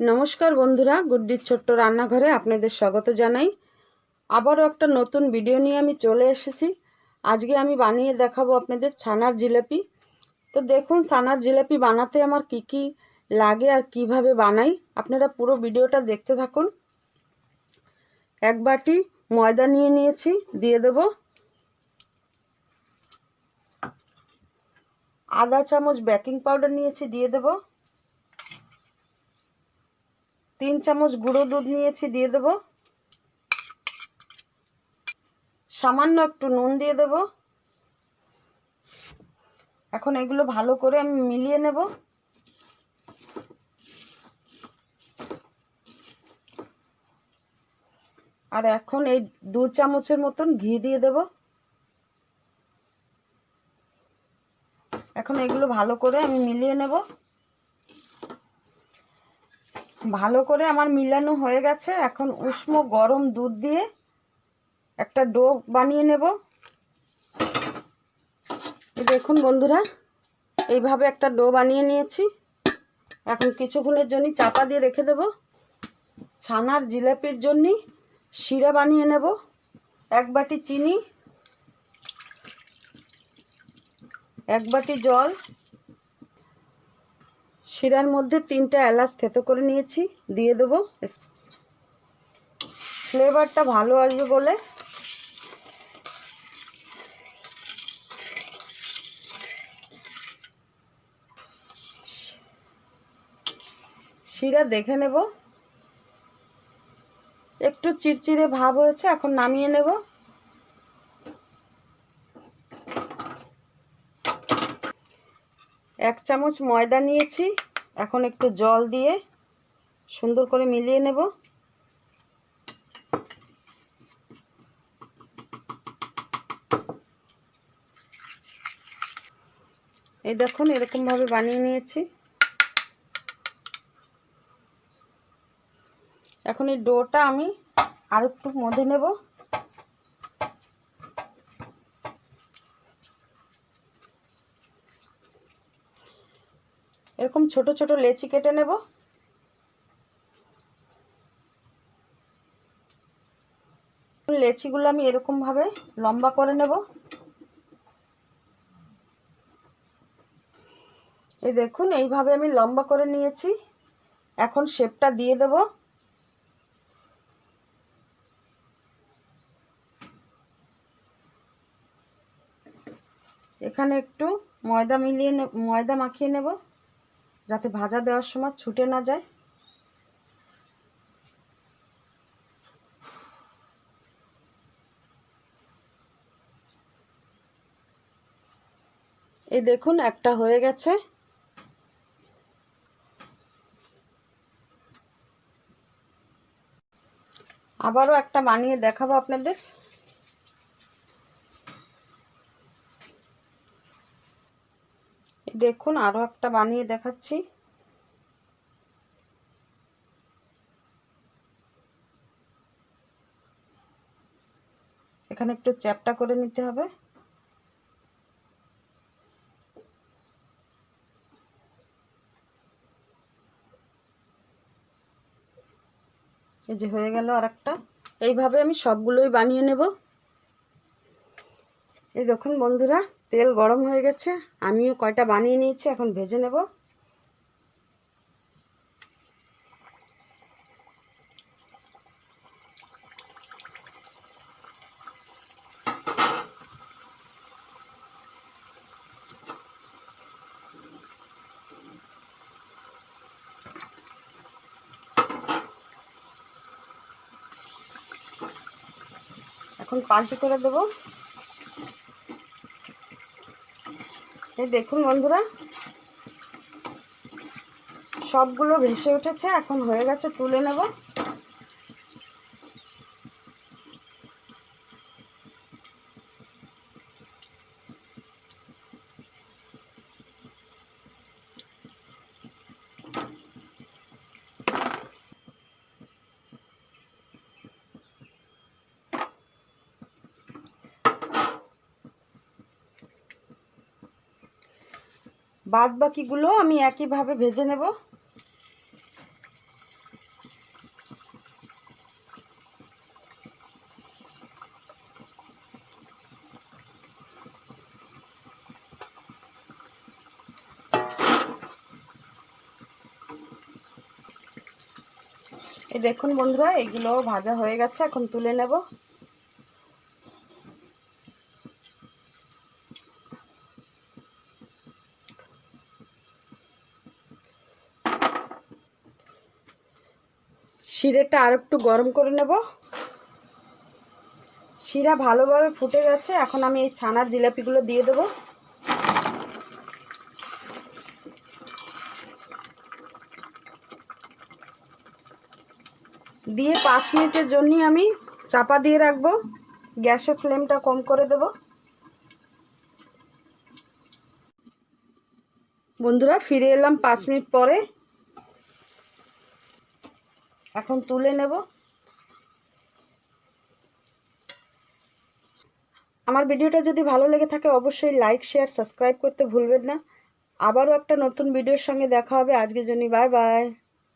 নমস্কার বন্ধুরা, গুড্ডির ছোট্ট রান্নাঘরে আপনাদের স্বাগত জানাই। আবারও একটা নতুন ভিডিও নিয়ে আমি চলে এসেছি। আজকে আমি বানিয়ে দেখাবো আপনাদের ছানার জিলাপি। তো দেখুন, ছানার জিলাপি বানাতে আমার কি কি লাগে আর কীভাবে বানাই, আপনারা পুরো ভিডিওটা দেখতে থাকুন। এক বাটি ময়দা নিয়ে নিয়েছি, দিয়ে দেব। আধা চামচ বেকিং পাউডার নিয়েছি, দিয়ে দেবো। তিন চামচ গুঁড়ো দুধ নিয়েছি, দিয়ে দেব। সামান্য একটু নুন দিয়ে দেব। এখন এগুলো ভালো করে আমি মিলিয়ে নেব। আর এখন এই দু চামচের মতন ঘি দিয়ে দেব। এখন এগুলো ভালো করে আমি মিলিয়ে নেব। ভালো করে আমার মিলানো হয়ে গেছে। এখন উষ্ণ গরম দুধ দিয়ে একটা ডো বানিয়ে নেব। দেখুন বন্ধুরা, এইভাবে একটা ডো বানিয়ে নিয়েছি। এখন কিছুক্ষণের জন্য চাপা দিয়ে রেখে দেব। ছানার জিলাপির জন্য শিরা বানিয়ে নেব। এক বাটি চিনি, এক বাটি জল শিরার মধ্যে তিনটা এলাচ থেতো করে নিয়েছি, দিয়ে দেবো। ফ্লেভারটা ভালো আসবে বলে। শিরা দেখে নেব। একটু চিরচিরে ভাব হয়েছে, এখন নামিয়ে নেব। এক চামচ ময়দা নিয়েছি। এখন একটু জল দিয়ে সুন্দর করে মিলিয়ে নেব। এই দেখুন, এরকমভাবে বানিয়ে নিয়েছি। এখন এই ডোটা আমি আর একটু মধ্যে নেব। এরকম ছোট ছোট লেচি কেটে নেব। লেচিগুলো আমি এরকমভাবে লম্বা করে নেব। এই দেখুন, এইভাবে আমি লম্বা করে নিয়েছি। এখন শেপটা দিয়ে দেব। এখানে একটু ময়দা মিলিয়ে ময়দা মাখিয়ে নেব। যাতে ভাজা দেওয়ার সময় ছুটে না যায়। এই দেখুন, একটা হয়ে গেছে। আবারও একটা বানিয়ে দেখাবো আপনাদের। দেখুন আরও একটা বানিয়ে দেখাচ্ছি। এখানে একটু চ্যাপটা করে নিতে হবে। এই যে হয়ে গেল আর একটা এইভাবে আমি সবগুলোই বানিয়ে নেব। এই দেখুন বন্ধুরা তেল গরম হয়ে গেছে, আমিও কয়টা বানিয়ে নিয়েছি, এখন ভেজে নেব। এখন পাল্টি করে দেবো। এই দেখুন বন্ধুরা সবগুলো ভেসে উঠেছে এখন হয়ে গেছে তুলে নেব। বাদ বাকিগুলো আমি একইভাবে ভেজে নেব। এই দেখুন বন্ধুরা, এগুলো ভাজা হয়ে গেছে, এখন তুলে নেব। শিরেটা আর একটু গরম করে নেব। শিরা ভালোভাবে ফুটে গেছে, এখন আমি এই ছানার জিলাপিগুলো দিয়ে দেবো। দিয়ে পাঁচ মিনিটের জন্যই আমি চাপা দিয়ে রাখব, গ্যাসের ফ্লেমটা কম করে দেব। বন্ধুরা, ফিরে এলাম পাঁচ মিনিট পরে। এখন তুলে নেব। আমার ভিডিওটা যদি ভালো লেগে থাকে, অবশ্যই লাইক শেয়ার সাবস্ক্রাইব করতে ভুলবেন না। আবারও একটা নতুন ভিডিওর সঙ্গে দেখা হবে। আজকের জন্য বাই বাই